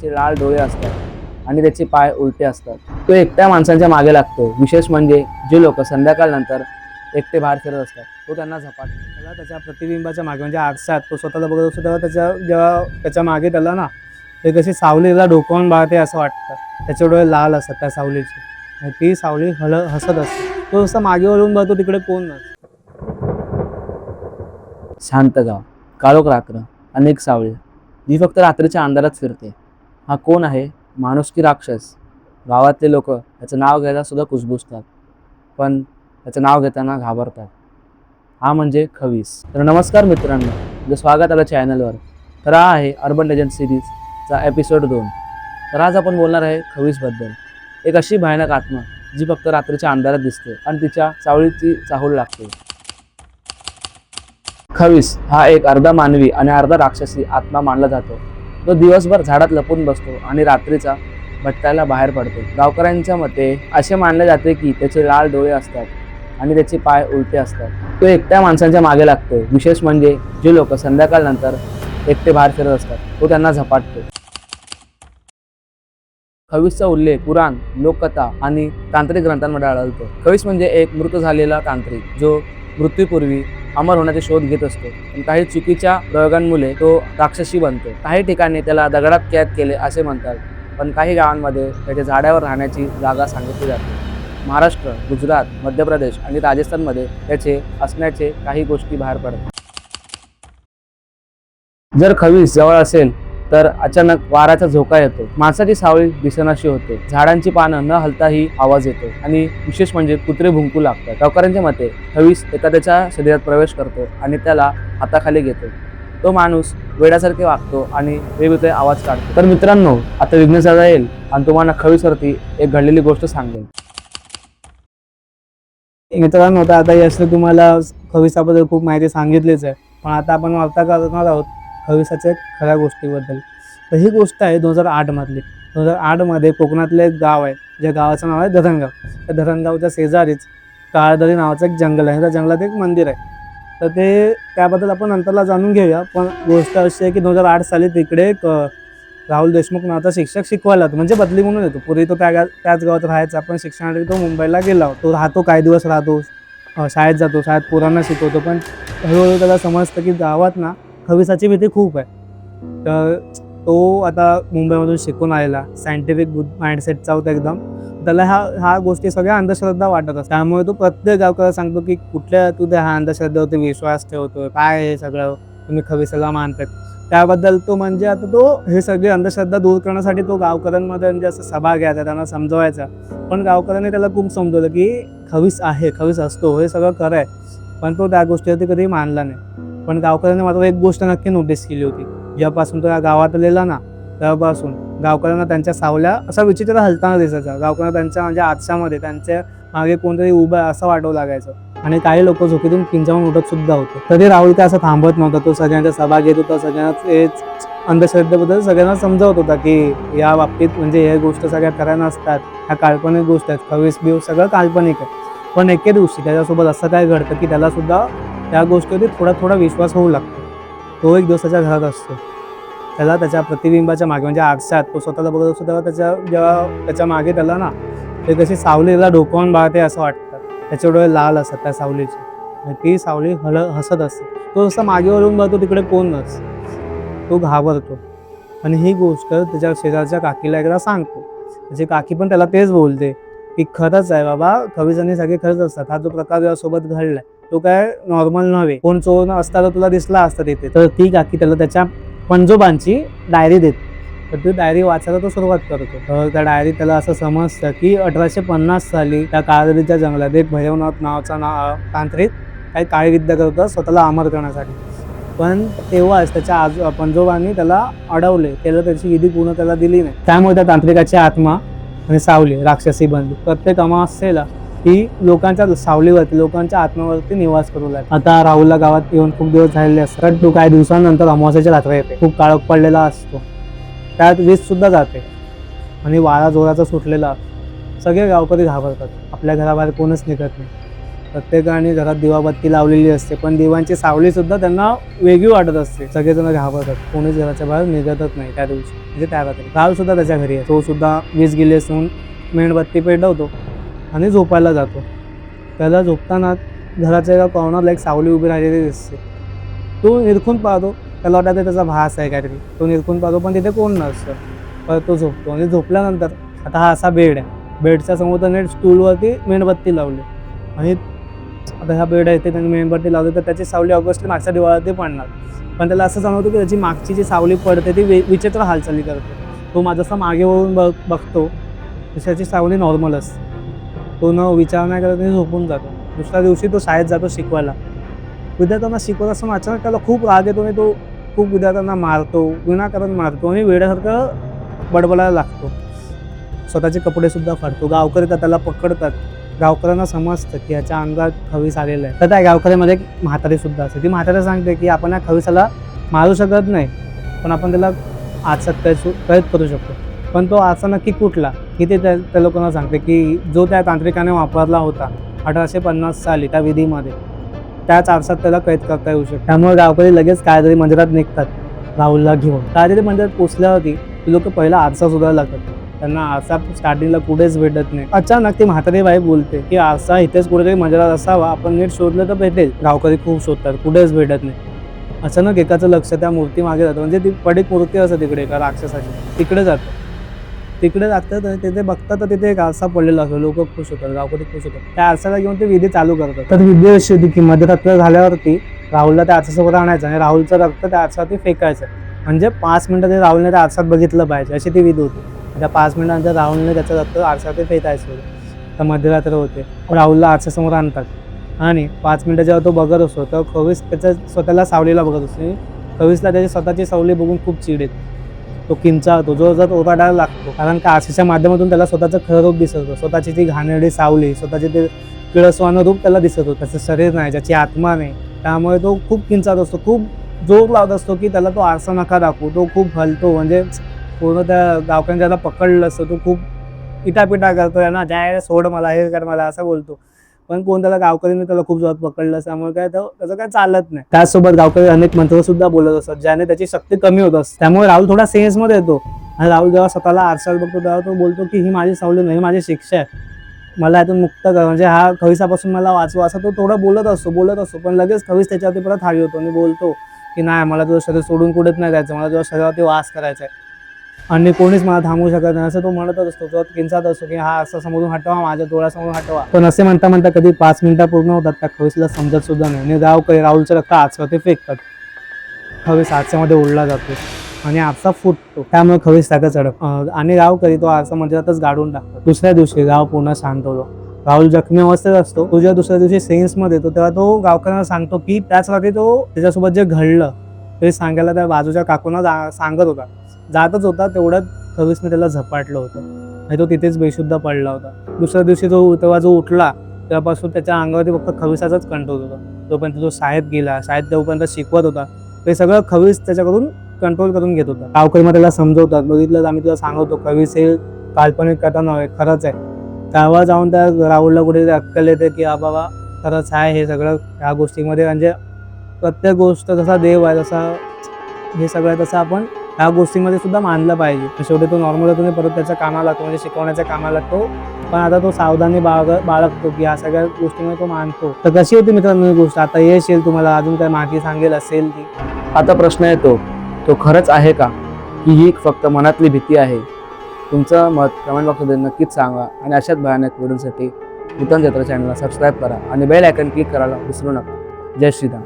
त्याचे लाल डोळे असतात आणि त्याचे पाय उलटे असतात. तो एकट्या माणसांच्या मागे लागतो. विशेष म्हणजे जे लोक संध्याकाळनंतर एकटे बाहेर फिरत असतात तो त्यांना झपाट त्याला त्याच्या प्रतिबिंबाच्या मागे म्हणजे आरशात तो स्वतःला बघत असतो तेव्हा त्याच्या जेव्हा त्याच्यामागे त्याला ना ते कशी सावलीला डोकावून बाळते असं वाटतं. त्याचे डोळे लाल असतात त्या सावलीचे. ती सावली हल हसत असते. तो जसं मागे वळून बघतो तिकडे कोण नसतो. शांत गाव काळोख रात्र अनेक सावळी ही फक्त रात्रीच्या अंधारात फिरते. हा कोण आहे? माणूस की राक्षस? गावातले लोक त्याचं नाव घ्यायला सुद्धा कुसबुसतात पण त्याचं नाव घेताना घाबरतात. हा म्हणजे खवीस. तर नमस्कार मित्रांनो तुझं स्वागत आलं चॅनलवर. तर हा आहे अर्बन लेजंड सिरीजचा एपिसोड दोन. तर आज आपण बोलणार आहे खवीसबद्दल. एक अशी भयानक आत्मा जी फक्त रात्रीच्या अंधारात दिसते आणि तिच्या चावळीची चाहूल लागते. खवीस हा एक अर्धा मानवी आणि अर्धा राक्षसी आत्मा मानला जातो. तो दिवसभर झाडात लपून बसतो आणि रात्रीचा भटकायला बाहेर पडतो. गावकऱ्यांच्या मते असे मानले जाते की त्याचे लाल डोळे असतात आणि त्याचे पाय उलटे असतात. तो एकट्या माणसांच्या मागे लागतो. विशेष म्हणजे जे लोक संध्याकाळनंतर एकटे बाहेर फिरत असतात तो त्यांना झपाटतो. खवीसचा उल्लेख पुराण लोककथा आणि तांत्रिक ग्रंथांमध्ये आढळतो. खवीस म्हणजे एक मृत झालेला तांत्रिक जो मृत्यूपूर्वी अमर होण्याचे शोध घेत असतो. पण काही चुकीच्या प्रयोगांमुळे तो राक्षसी बनतो. काही ठिकाणी त्याला दगडात कैद केले असे म्हणतात पण काही गावांमध्ये त्याच्या झाडावर राहण्याची जागा सांगितली जाते. महाराष्ट्र गुजरात मध्य प्रदेश आणि राजस्थानमध्ये त्याचे असण्याचे काही गोष्टी बाहेर पडतात. जर खवीस जवळ असेल तर अचानक वाराचा झोका येतो. माणसाची सावळी दिसनाशी होते. झाडांची पानं न हलताही आवाज येतो आणि विशेष म्हणजे कुत्रे भुंकू लागतात. गावकऱ्यांच्या मते हवीस एखाद्याच्या शरीरात प्रवेश करतो आणि त्याला हाताखाली घेतो. तो माणूस वेड्यासारखे वागतो आणि वेगवेगळे आवाज काढतो. तर मित्रांनो आता विघ्नेश्वरा येईल आणि तुम्हाला खवीसवरती एक घडलेली गोष्ट सांगेल मित्रांनो तर आता यशने तुम्हाला खविसाबद्दल खूप माहिती सांगितलीच आहे. पण आता आपण वार्ता करणार आहोत खविसाच्या खऱ्या गोष्टीबद्दल. तर ही गोष्ट आहे दोन हजार आठमधली. दोन हजार आठमध्ये कोकणातलं एक गाव आहे ज्या गावाचं नाव आहे धरणगाव. त्या धरणगावच्या शेजारीच काळदरी नावाचं एक जंगल आहे. त्या जंगलात एक मंदिर आहे. तर ते त्याबद्दल आपण नंतरला जाणून घेऊया. पण गोष्ट अशी आहे की दोन हजार आठ साली तिकडे एक राहुल देशमुख नावाचा शिक्षक शिकवायला म्हणजे बदली म्हणून येतो. पूर्वी तो त्या गा- त्याच गावात राहायचा. पण शिक्षणासाठी तो मुंबईला गेला तो राहतो काही दिवस राहतो. शाळेत जातो. शाळेत पोरांना शिकवतो. पण हळूहळू त्याला समजतं की गावात ना खविसाची भीती खूप आहे. तर तो आता मुंबईमधून शिकून आलेला सायंटिफिक माइंडसेटचा होता एकदम. त्याला ह्या ह्या गोष्टी सगळ्या अंधश्रद्धा वाटत असतात. त्यामुळे तो प्रत्येक गावकऱ्याला सांगतो की कुठल्या तू त्या ह्या अंधश्रद्धेवरती विश्वास ठेवतो काय हे सगळं? तुम्ही खविसाला मानतात त्याबद्दल तो म्हणजे आता तो हे सगळी अंधश्रद्धा दूर करण्यासाठी तो गावकऱ्यांमध्ये म्हणजे असं सभा घ्यायचा त्यांना समजवायचा. पण गावकऱ्यांनी त्याला खूप समजवलं की खवीस आहे खवीस असतो हे सगळं खरं आहे. पण तो त्या गोष्टीवरती कधी मानला नाही. पण गावकऱ्यांनी मात्र एक गोष्ट नक्की नोटीस केली होती. जेव्हापासून तो या गावात आलेला ना तेव्हापासून गावकऱ्यांना त्यांच्या सावल्या असा विचित्र हलताना दिसायचा. गावकऱ्यांना त्यांच्या म्हणजे आरशामध्ये त्यांच्या मागे कोणतरी उभं असं वाटवं लागायचं. आणि काही लोक झोकेतून किंचावून उठत सुद्धा होते. तरी राहुल काय असं थांबत नव्हता. तो सगळ्यांच्या सभा घेत होता. सगळ्यांना तेच अंधश्रद्धेबद्दल सगळ्यांना समजावत होता की या बाबतीत म्हणजे हे गोष्ट सगळ्या खऱ्या नसतात. ह्या काल्पनिक गोष्ट आहेत. खवीस बिव सगळं काल्पनिक आहे. पण एके दिवशी त्याच्यासोबत असं काय घडतं की त्याला सुद्धा त्या गोष्टीवरती थोडा थोडा विश्वास होऊ लागतो. तो एक दिवसाच्या घरात असतो. त्याला त्याच्या प्रतिबिंबाच्या मागे म्हणजे आरशात तो स्वतःला बघत असतो तेव्हा त्याच्या जेव्हा त्याच्यामागे त्याला ना ते कशी सावलीला डोकावून बाळते असं वाटतं. त्याचे डोळे लाल असतात त्या सावलीचे. आणि ती सावली हल हसत असते. तो जसं मागे वळून बघतो तिकडे कोण नसतं तो घाबरतो. आणि ही गोष्ट त्याच्या शेजारच्या काकीला एकदा सांगतो. त्याची काकी पण त्याला तेच बोलते की खरंच आहे बाबा खविजांनी सगळे खरंच असतात. हा जो प्रकार यासोबत घडलाय तो काय नॉर्मल नव्हे. कोण चोर असता तर तुला दिसला असता तिथे. तर ती काकी त्याला त्याच्या पंजोबांची डायरी देते. तर ती डायरी वाचायला तो सुरुवात करतो. तर त्या डायरी त्याला असं समजतं की अठराशे पन्नास साली त्या काळदरीच्या जंगलात एक भैरवनाथ नावाचा ना तांत्रिक काही काळी विद्या करतो स्वतःला अमर करण्यासाठी. पण तेव्हाच त्याच्या आज पंजोबांनी त्याला अडवले. त्याला त्याची विधी पूर्ण त्याला दिली नाही. त्यामुळे त्या तांत्रिकाची आत्मा आणि सावली राक्षसी बनली प्रत्येक अमावस्येला ही लोकांच्या सावलीवरती लोकांच्या आत्म्यावरती निवास करू लागली. आता राहुलला गावात येऊन खूप दिवस झालेले असतात. कारण तो काही दिवसानंतर अमावस्याच्या रात्री येते. खूप काळोख पडलेला असतो. त्यात वीज सुद्धा जाते. आणि वारा जोराचा सुटलेला असतो. सगळे गावकरी घाबरतात. आपल्या घराबाहेर कोणच निघत नाही. प्रत्येकाने घरात दिवाबत्ती लावलेली असते. पण दिवांची सावली सुद्धा त्यांना वेगळी वाटत असते. सगळेजण घाबरतात. कोणीच घराच्या बाहेर निघतच नाही त्या दिवशी. म्हणजे त्या रात्री. राहुल सुद्धा त्याच्या घरी आहे तो सुद्धा वीज गेली असून मेणबत्ती पेटवतो. आणि झोपायला जातो. त्याला झोपताना घराच्या एका कॉर्नरला एक सावली उभी राहिलेली दिसते. तो निरखून पाहतो त्याला वाटतं त्याचा भास आहे काहीतरी. तो निरखून पाहतो पण तिथे कोण नसतं. परत तो झोपतो. आणि झोपल्यानंतर आता हा असा बेड आहे. बेडच्या समोर त्याने स्टूलवरती मेणबत्ती लावली. आणि आता हा बेड आहे ते त्याने मेणबत्ती लावली तर त्याची सावली ऑगस्ट मागच्या दिवाळात पडणार. पण त्याला असं जाणवतं की त्याची मागची जी सावली पडते ती वे विचित्र हालचाली करते. तो माझा असा मागे वळून बघ बघतो. तशी त्याची सावली नॉर्मल असते. तो न विचार नाही करत आणि झोपून जातो. दुसऱ्या दिवशी तो शाळेत जातो शिकवायला. विद्यार्थ्यांना शिकवत असताना अचानक त्याला खूप राग येतो आणि तो खूप विद्यार्थ्यांना मारतो विनाकारण मारतो आणि वेड्यासारखं बडबडायला लागतो. स्वतःचे कपडेसुद्धा फाडतो. गावकरी तर त्याला पकडतात. गावकऱ्यांना समजतं की याच्या अंगात खवीस आलेलं आहे. तर त्या गावकऱ्यामध्ये एक म्हातारी सुद्धा असते. ती म्हातारी सांगते की आपण या खवीसाला मारू शकत नाही पण आपण त्याला आजसात कैद कैद करू शकतो. पण तो आरसा नक्की कुठला की ते त्या त्या लोकांना सांगते की जो त्या तांत्रिकाने वापरला होता अठराशे पन्नास साली त्या विधीमध्ये त्याच आरसात त्याला कैद करता येऊ शकतो. त्यामुळे गावकरी लगेच कायतरी मंदिरात निघतात राहुलला घेऊन. कायतरी मंदिरात पोचल्यावरती लोक पहिला आरसा शोधायला लागतात. त्यांना आरसा स्टार्टिंगला कुठेच भेटत नाही. अचानक ती म्हातारी बाई बोलते की आरसा इथेच कुठेतरी मंदिरात असावा आपण नीट शोधलं तर भेटेल. गावकरी खूप शोधतात कुठेच भेटत नाही. अचानक एकाचं लक्ष त्या मूर्ती मागे जातं म्हणजे ती पडीक मूर्ती असते तिकडे एका राक्षसाची तिकडे जातं. तिकडे जातात आणि तिथे बघतात तर तिथे एक आरसा पडलेला असतो. लोक खुश होतात गावकरी खुश होतात. त्या आरसाला घेऊन ते विधी चालू करतात. तर विधी अशी होती की मध्यरात्र झाल्यावरती राहुलला त्या आरसासोबत आणायचं आणि राहुलचं रक्त त्या आरसावरती फेकायचं. म्हणजे पाच मिनिटं ते राहुलने त्या आरसात बघितलं पाहिजे अशी ती विधी होती. त्या पाच मिनिटानंतर राहुलने त्याचं रक्त आरसावरती फेकायचं होतं. तर मध्यरात्र होते. राहुलला आरसासमोर आणतात. आणि पाच मिनिटं जेव्हा तो बघत असतो तर खवीस त्याच्या स्वतःला सावलीला बघत असतो. खवीसला त्याची स्वतःची सावली बघून खूप चिड येते तो किंचाळतो जो जर ओरडायला लागतो. कारण का आशीच्या माध्यमातून त्याला स्वतःचं खरं रूप दिसत होतं. स्वतःची ती घाणेरडी सावली स्वतःचे ते किळसवानं रूप त्याला दिसत होतं. त्याचं शरीर नाही ज्याची आत्मा नाही. त्यामुळे तो खूप किंचाळत असतो. खूप जोर लावत असतो की त्याला तो आरसा नका दाखवू. तो खूप हलतो. म्हणजे पूर्ण त्या गावकऱ्यांनी त्याला पकडलं असतं. तो खूप इटापिटा करतो यांना जाय सोड मला हे कर मला असं बोलतो. पण कोण त्याला गावकरीने त्याला खूप जोरात पकडलं त्यामुळे काय त्याचं काय चालत नाही. त्याचसोबत गावकरी अनेक मंत्र सुद्धा बोलत असतात ज्याने त्याची शक्ती कमी होत असते. त्यामुळे राहुल थोडा सेन्समध्ये येतो. आणि राहुल जेव्हा स्वतःला आरशात बघतो तेव्हा तो बोलतो की ही माझी सावली नाही ही माझी शिक्षा आहे. मला यातून मुक्त कर. म्हणजे हा खविसापासून मला वाचवा असं तो थोडं बोलत असतो बोलत असतो. पण लगेच खवीस त्याच्यावरती परत हावी होतो आणि बोलतो की नाही मला तुझं शरीर सोडून कुठेच नाही जायचं मला तुझ्या शरीरावरती वास करायचा आहे आणि कोणीच मला थांबवू शकत नाही. असं तो म्हणतच असतो तो किंचात असतो की हा असं समोरून हटवा माझ्या डोळ्यासमोरून हटवा. पण असे म्हणता म्हणता कधी पाच मिनिटं पूर्ण होतात त्या खवीसला समजत सुद्धा नाही. आणि गाव काही राहुलचं रक्त आचवते फेकतात. खवीस आरशामध्ये ओढला जातो. आणि आरसा फुटतो. त्यामुळे खवीस त्याचा चढप आणि राव कधी तो आरसा मंदिरातच म्हणजे गाडून टाकतो. दुसऱ्या दिवशी गाव पूर्ण शांत होतो. राहुल जखमी अवस्थेत असतो. तो जेव्हा दुसऱ्या दिवशी सेन्समध्ये येतो. तेव्हा तो गावकऱ्यांना सांगतो की त्याच रात्री तो त्याच्यासोबत जे घडलं ते सांगायला त्या बाजूच्या काकूंना जा- सांगत होता. जातच होता तेवढ्यात खवीसने त्याला झपाटलं होतं. आणि तो तिथेच बेशुद्ध पडला होता. दुसऱ्या दिवशी जो तेव्हा जो उठला तेव्हापासून त्याच्या अंगावरती फक्त खविसाचाच कंट्रोल होता. तोपर्यंत जो शाळेत गेला शाळेत तोपर्यंत शिकवत होता ते सगळं खवीस त्याच्याकडून कंट्रोल करून घेत होता. गावकरी मग त्याला समजवतात. बघितलं तर आम्ही तुला सांगवतो खवीस हे काल्पनिक कथा नव्हे खरंच आहे. तेव्हा जाऊन त्या राहुलला कुठेतरी अक्कल येते की हा बाबा खरंच आहे हे सगळं ह्या गोष्टीमध्ये. म्हणजे प्रत्येक गोष्ट जसा देव आहे तसा हे सगळं तसं आपण ह्या गोष्टीमध्ये सुद्धा मानलं पाहिजे. शेवटी तो नॉर्मल तुम्ही परत त्याच्या कामाला लागतो म्हणजे शिकवण्याच्या कामाला लागतो. पण आता तो सावधानी बाळग बाळगतो की या सगळ्या गोष्टीमध्ये तो मानतो. तर कशी होती मित्रांनो ही गोष्ट? आता येश येईल तुम्हाला अजून काय माहिती सांगेल असेल ती? आता प्रश्न येतो तो खरंच आहे का? की ही फक्त मनातली भीती आहे? तुमचं मत कमेंट बॉक्समध्ये नक्कीच सांगा आणि अशाच भयानक व्हिडिओसाठी नूतन जत्रा चॅनलला सबस्क्राईब करा आणि बेल आयकन क्लिक करायला विसरू नका. जय श्रीराम.